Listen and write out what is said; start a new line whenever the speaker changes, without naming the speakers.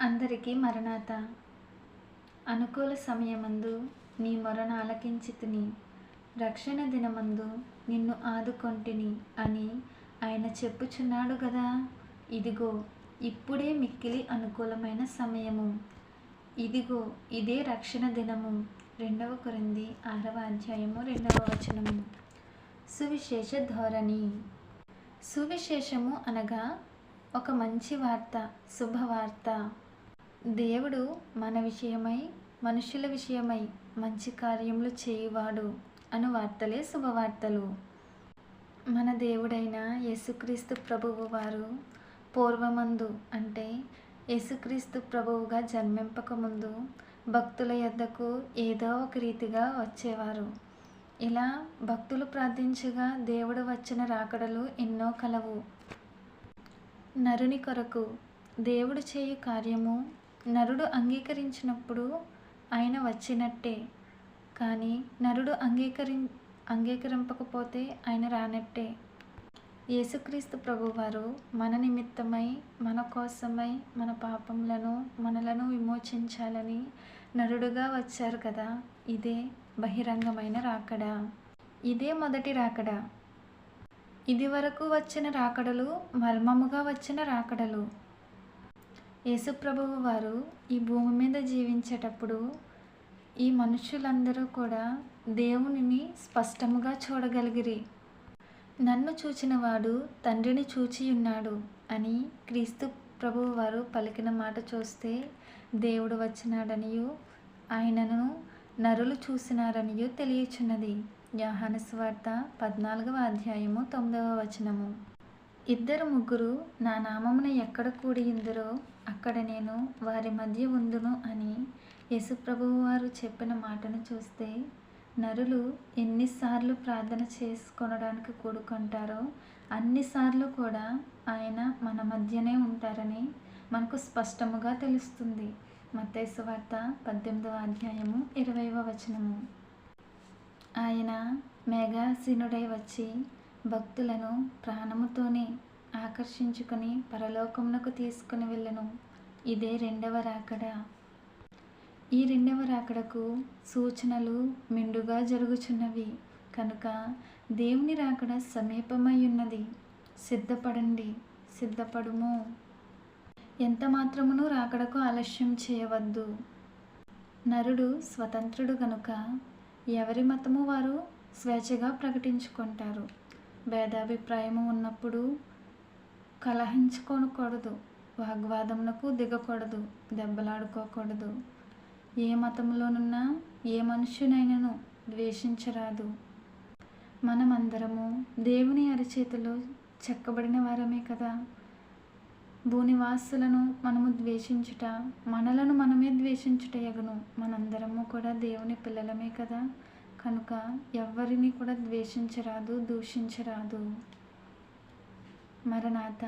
అందరికీ మరణాత. అనుకూల సమయమందు నీ మొరను ఆలకించితిని. రక్షణ దినమందు నిన్ను ఆదుకొంటిని అని ఆయన చెప్పుచున్నాడు కదా ఇదిగో ఇప్పుడే మిక్కిలి అనుకూలమైన సమయము. ఇదిగో ఇదే రక్షణ దినము. రెండవ కొరింది ఆరవ అధ్యాయము రెండవ వచనము. సువిశేష ధోరణి. సువిశేషము అనగా ఒక మంచి వార్త శుభవార్త. దేవుడు మన విషయమై మనుషుల విషయమై మంచి కార్యములు చేయువాడు అను వార్తలే శుభవార్తలు. మన దేవుడైన యేసుక్రీస్తు ప్రభువు వారు పూర్వమందు అంటే యేసుక్రీస్తు ప్రభువుగా జన్మింపక ముందు భక్తుల యొద్దకు ఏదో ఒక రీతిగా వచ్చేవారు. ఇలా భక్తులు ప్రార్థించగా దేవుడు వచ్చిన రాకడలు ఎన్నో కలవు. నరుని కొరకు దేవుడు చేయు కార్యము నరుడు అంగీకరించినప్పుడు ఆయన వచ్చినట్టే. కానీ నరుడు అంగీకరి అంగీకరింపకపోతే ఆయన రానట్టే. యేసుక్రీస్తు ప్రభువారు మన నిమిత్తమై మన కోసమై మన పాపములను మనలను విమోచించాలని నరుడుగా వచ్చారు కదా. ఇదే బహిరంగమైన రాకడ. ఇదే మొదటి రాకడ. ఇది వరకు వచ్చిన రాకడలు మర్మముగా వచ్చిన రాకడలు. యేసుప్రభువు వారు ఈ భూమి మీద జీవించేటప్పుడు ఈ మనుషులందరూ కూడా దేవునిని స్పష్టముగా చూడగలిగిరి. నన్ను చూచిన వాడు తండ్రిని చూచి ఉన్నాడు అని క్రీస్తు ప్రభువు వారు పలికిన మాట చూస్తే దేవుడు వచ్చినాడనియు ఆయనను నరులు చూసినారనియు తెలియచున్నది. యాహాను వార్త పద్నాలుగవ అధ్యాయము తొమ్మిదవ వచనము. ఇద్దరు ముగ్గురు నా నామమున ఎక్కడ కూడి ఇందురో అక్కడ నేను వారి మధ్య ఉందును అని యేసుప్రభువు వారు చెప్పిన మాటను చూస్తే నరులు ఎన్నిసార్లు ప్రార్థన చేసుకొనడానికి కూడుకుంటారో అన్నిసార్లు కూడా ఆయన మన మధ్యనే ఉంటారని మనకు స్పష్టముగా తెలుస్తుంది. మత్తైసు వార్త పద్దెనిమిదవ అధ్యాయము ఇరవైవ వచనము. ఆయన మేఘాసీనుడై వచ్చి భక్తులను ప్రాణముతోనే ఆకర్షించుకొని పరలోకమునకు తీసుకుని వెళ్ళను. ఇదే రెండవ రాకడ. ఈ రెండవ రాకడకు సూచనలు మెండుగా జరుగుచున్నవి. కనుక దేవుని రాకడ సమీపమై ఉన్నది సిద్ధపడండి. సిద్ధపడుము. ఎంత మాత్రమును రాకడకు ఆలస్యం చేయవద్దు. నరుడు స్వతంత్రుడు గనుక ఎవరి మతము వారు స్వేచ్ఛగా ప్రకటించుకుంటారు. భేదాభిప్రాయము ఉన్నప్పుడు కలహించుకోకూడదు వాగ్వాదమునకు దిగకూడదు దెబ్బలాడుకోకూడదు. ఏ మతంలోనున్నా ఏ మనుష్యునైనను ద్వేషించరాదు. మనమందరము దేవుని అరచేతిలో చెక్కబడిన వారమే కదా. భూనివాసులను మనము ద్వేషించుట మనలను మనమే ద్వేషించుట ఎగను. మనందరము కూడా దేవుని పిల్లలమే కదా. కనుక ఎవరిని కూడా ద్వేషించరాదు దూషించరాదు. మరణాత